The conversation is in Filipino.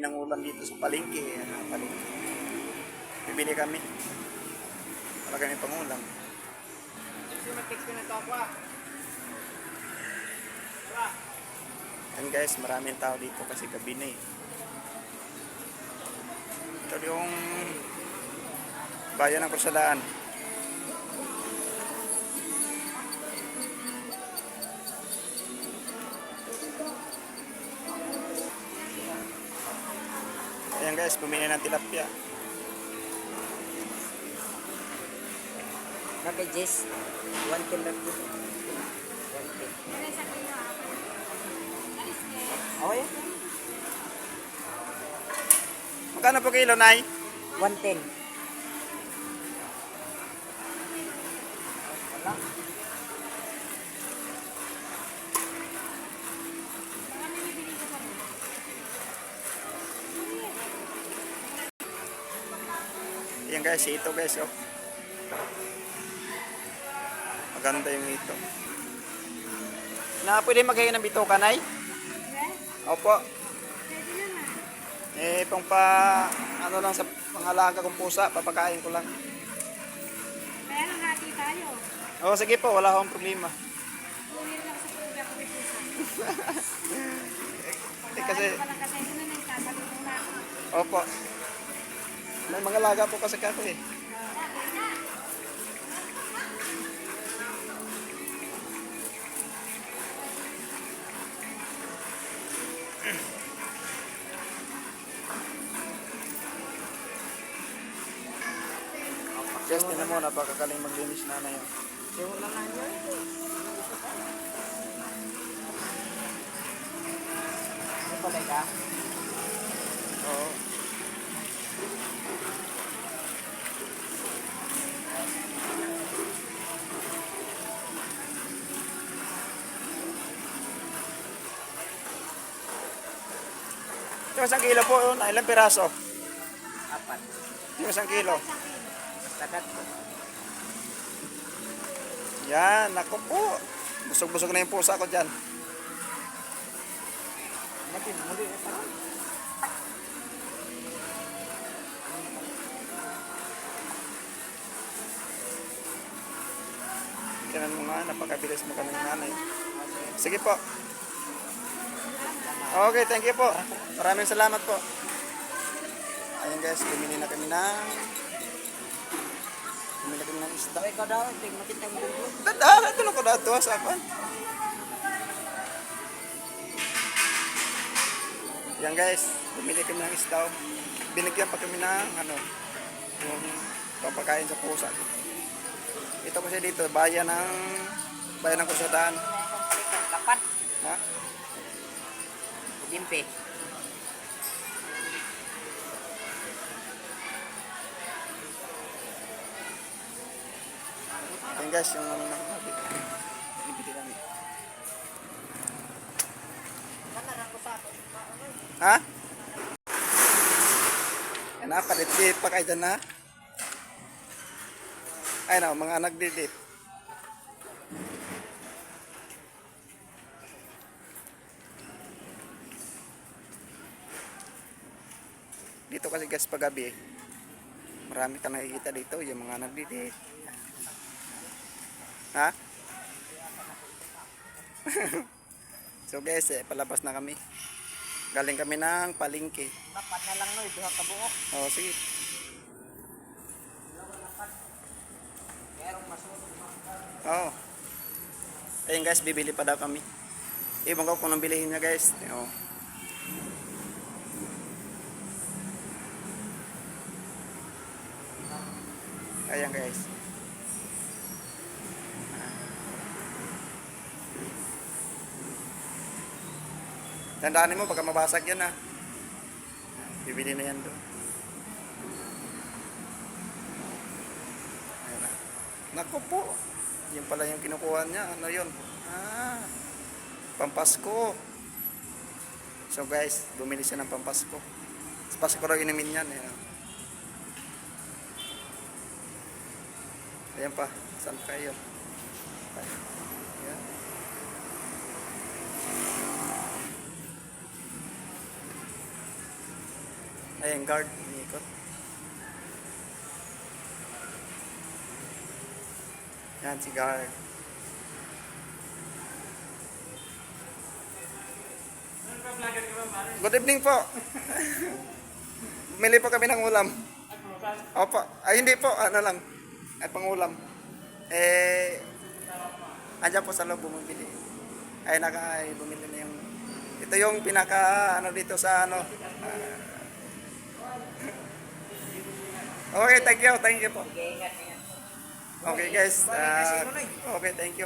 kami ng ulam dito sa palengke. Ah, palengke. Bibili kami. Wala kami pang ulam. Yan guys, maraming tao dito kasi gabi na eh. Ito yung bayan ng Kursadaan. Ayan guys, bumili ng tilapia. Nabi Jess, 1 tilapia. 1 tilapia. Okay. Magkano po kilo, Nay? 110. Ayan guys, ito guys, oh. Maganda yung ito. Na pwede maghahin ng bito Nay? Opo. Eh, pang pa, ano lang sa pangalaga kong pusa, papakain ko lang. Kaya lang hati tayo. Oo, sige po, wala akong problema. Uwi lang sa program ko pusa. Eh, kasi, Pala kasi ito na nang tatalong na opo. May mga laga po kasi ako eh. Just tinan mo, napakakaling maglinis na na yun. Siyo na lang yun. May balay ka? Oo. Ito isang kilo po, yun. ilang piraso? Apat. Ito isang kilo. Tagat po. Yan, naku po. Busog-busog na yung pusa ko dyan. Natin, muli pa. Tinan mo nga, napakabilis mo kami nanay. Sige po. Okay, thank you po. Maraming salamat po. Ayun guys, bumili na kami ng... Bumili kami ng isda. Daw ikaw daw, tingnan mo kitang bulo. Dada, ito na ko dato sa apan. Yan guys, bumili kami ng isda. Binigyan pa kami ng ano, yung papakain sa pusa. Ito kasi dito, bayan ng bayan ng Kusadaan. Kapat. Ha? Dimpe. Yan guys, yung ano na Binibili kami. Ha? Yan na, palit-lit pa kayo na. Ay na, mga nagdidip. Dito kasi guys paggabi, marami ka nakikita dito, yung mga nagdidip. Ha? so guys, eh, palabas na kami. Galing kami ng palingki. Dapat na lang no, duha ka buok. Oh, sige. Oo. Ayun guys, bibili pa daw kami. Ibang ko kung anong bilihin niya guys. Oo. Ayan guys. Tandaan mo, baka mabasag yan ha. Bibili na yan doon. Na. Naku po. Yan pala yung kinukuha niya. Ano yun? Ah, pampasko. So guys, bumili siya ng pampasko. Pasko raw inumin yan. Ayan. Ayan pa. Saan kayo? Ayan. Ayan, guard. Umiikot. Yan, si guard. Good evening po. Bumili po kami ng ulam. Opo. Ay, hindi po. Ano lang. Ay, pangulam. Eh, andyan po sa loob bumibili. Ay, naka, ay, bumili na yung... Ito yung pinaka, ano dito sa, ano... ah. okay, thank you. Thank you po. Okay, guys. ah, okay, thank you.